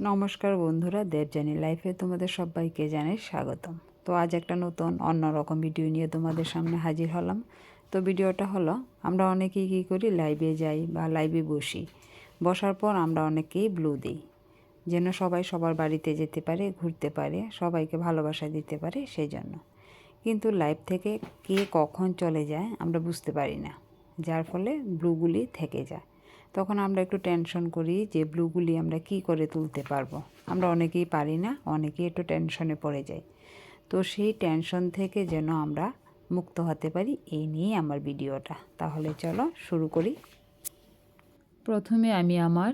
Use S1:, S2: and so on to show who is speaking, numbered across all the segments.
S1: নমস্কার বন্ধুরা দেবজানি লাইফে তোমাদের সবাইকে জানাই স্বাগতম। তো আজ একটা নতুন, অন্যরকম ভিডিও নিয়ে তোমাদের সামনে হাজির হলাম। তো ভিডিওটা হলো, আমরা অনেকেই কী করি লাইভে যাই বা লাইভে বসি। বসার পর আমরা অনেকেই ব্লু দিই। যেন সবাই সবার বাড়িতে যেতে পারে, ঘুরতে পারে, সবাইকে ভালোবাসা দিতে পারে সেই জন্য কিন্তু লাইভ থেকে কে কখন চলে যায় আমরা বুঝতে পারি না। যার ফলে ব্লুগুলি থেকে যায়। তখন আমরা একটু টেনশন করি যে ব্লুগুলি আমরা কি করে তুলতে পারব। আমরা অনেকেই পারি না, অনেকেই একটু টেনশনে পড়ে যাই। তো সেই টেনশন থেকে যেন আমরা মুক্ত হতে পারি, এই নিয়ে আমার ভিডিওটা। তাহলে চলো শুরু করি। প্রথমে আমি আমার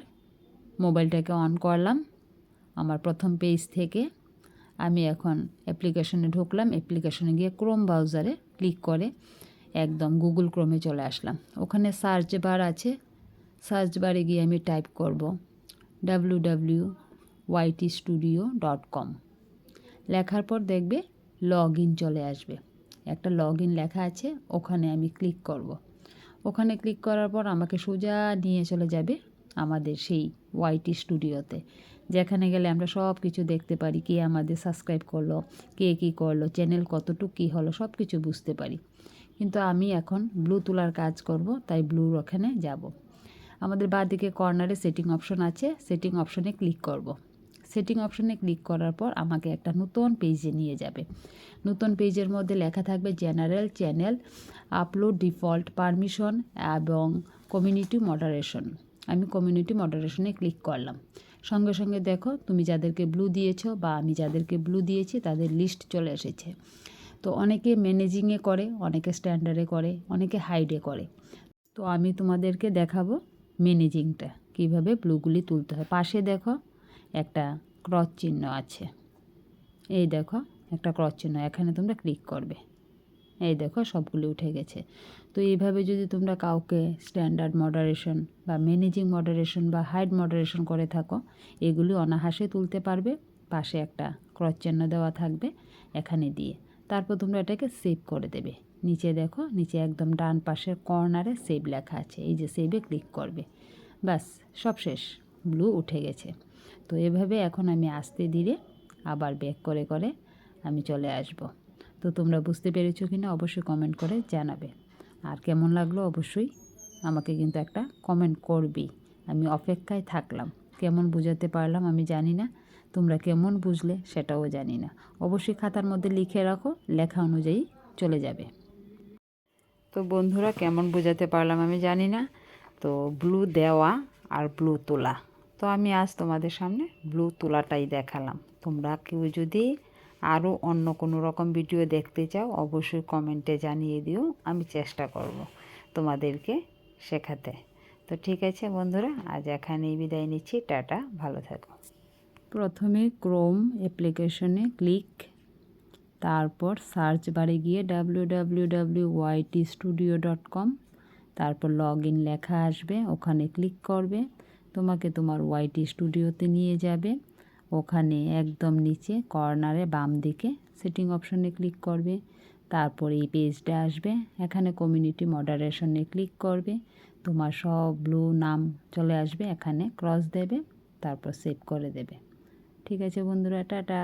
S1: মোবাইলটাকে অন করলাম, আমার প্রথম পেজ থেকে। আমি এখন অ্যাপ্লিকেশনে ঢুকলাম অ্যাপ্লিকেশনে গিয়ে ক্রোম ব্রাউজারে ক্লিক করে একদম গুগল ক্রোমে চলে আসলাম। ওখানে সার্চ বার আছে সার্চ বারে গিয়ে আমি টাইপ করব W W YT studio dot com লেখার পর দেখবে লগ ইন চলে আসবে। একটা লগ ইন লেখা আছে, ওখানে আমি ক্লিক করব। ওখানে ক্লিক করার পর আমাকে সোজা নিয়ে চলে যাবে আমাদের সেই ওয়াইটি স্টুডিওতে যেখানে গেলে আমরা সব কিছু দেখতে পারি, কে আমাদের সাবস্ক্রাইব করল, কে কী করল চ্যানেল কতটুকু কী হলো সব কিছু বুঝতে পারি। কিন্তু আমি এখন ব্লু তোলার কাজ করব, তাই ব্লুর ওখানে যাব। আমাদের দিকে কর্নারে সেটিং অপশন আছে সেটিং অপশনে ক্লিক করব। সেটিং অপশনে ক্লিক করার পর আমাকে একটা নতুন পেজে নিয়ে যাবে। নতুন পেজের মধ্যে লেখা থাকবে general channel upload default permission এবং কমিউনিটি মডারেশন আমি কমিউনিটি মডারেশনে ক্লিক করলাম। সঙ্গে সঙ্গে দেখো, তুমি যাদেরকে ব্লু দিয়েছ বা আমি যাদেরকে ব্লু দিয়েছি, তাদের লিস্ট চলে এসেছে। তো অনেকে ম্যানেজিংয়ে করে, অনেকে স্ট্যান্ডার্ডে করে, অনেকে হাইডে করে। তো আমি তোমাদেরকে দেখাবো ম্যানেজিংটা কীভাবে ব্লুগুলি তুলতে হয়। পাশে দেখো একটা ক্রস চিহ্ন আছে। এই দেখো একটা ক্রস চিহ্ন, এখানে তোমরা ক্লিক করবে। এই দেখো সবগুলি উঠে গেছে। তো এইভাবে যদি তোমরা কাউকে স্ট্যান্ডার্ড মডারেশন বা ম্যানেজিং মডারেশন বা হাইড মডারেশন করে থাকো, এগুলি অনাহাসে তুলতে পারবে। পাশে একটা ক্রস চিহ্ন দেওয়া থাকবে এখানে দিয়ে। তারপর তোমরা এটাকে সেভ করে দেবে। নিচে দেখো, নিচে একদম ডান পাশের কর্নারে সেভ লেখা আছে। এই যে সেভে ক্লিক করবে। ব্যাস, সব শেষ। ব্লু উঠে গেছে। তো এভাবে এখন আমি আসতে ধীরে আবার ব্যাক করে করে আমি চলে আসব। তো তোমরা বুঝতে পেরেছ কি না অবশ্যই কমেন্ট করে জানাবে। আর কেমন লাগল অবশ্যই আমাকে কিন্তু একটা কমেন্ট করবি। আমি অপেক্ষায় থাকলাম। কেমন বুঝাতে পারলাম আমি জানি না। তোমরা কেমন বুঝলে সেটাও জানি না। অবশ্যই খাতার মধ্যে লিখে রাখো। লেখা অনুযায়ী চলে যাবে। তো বন্ধুরা কেমন বোঝাতে পারলাম আমি জানি না। তো ব্লু দেওয়া আর ব্লু তোলা। তো আমি আজ তোমাদের সামনে ব্লু তোলাটাই দেখালাম। তোমরা কেউ যদি আরও অন্য কোনো রকম ভিডিও দেখতে চাও, অবশ্যই কমেন্টে জানিয়ে দিও, আমি চেষ্টা করব তোমাদেরকে শেখাতে। তো ঠিক আছে বন্ধুরা, আজ এখানেই বিদায় নিচ্ছি, টাটা, ভালো থাকো। প্রথমে ক্রোম অ্যাপ্লিকেশনে ক্লিক তারপর সার্চ বারে গিয়ে W W W YT studio dot com তারপর লগ ইন লেখা আসবে, ওখানে ক্লিক করবে, তোমাকে তোমার ওয়াইটি স্টুডিওতে নিয়ে যাবে, ওখানে একদম নিচে কর্নারে বাম দিকে সেটিং অপশনে ক্লিক করবে, তারপর এই পেজটা আসবে, এখানে কমিউনিটি মডারেশনে ক্লিক করবে, তোমার সব ব্লু নাম চলে আসবে, এখানে ক্রস দেবে, তারপর সেভ করে দেবে। ঠিক আছে বন্ধুরা, টাটা।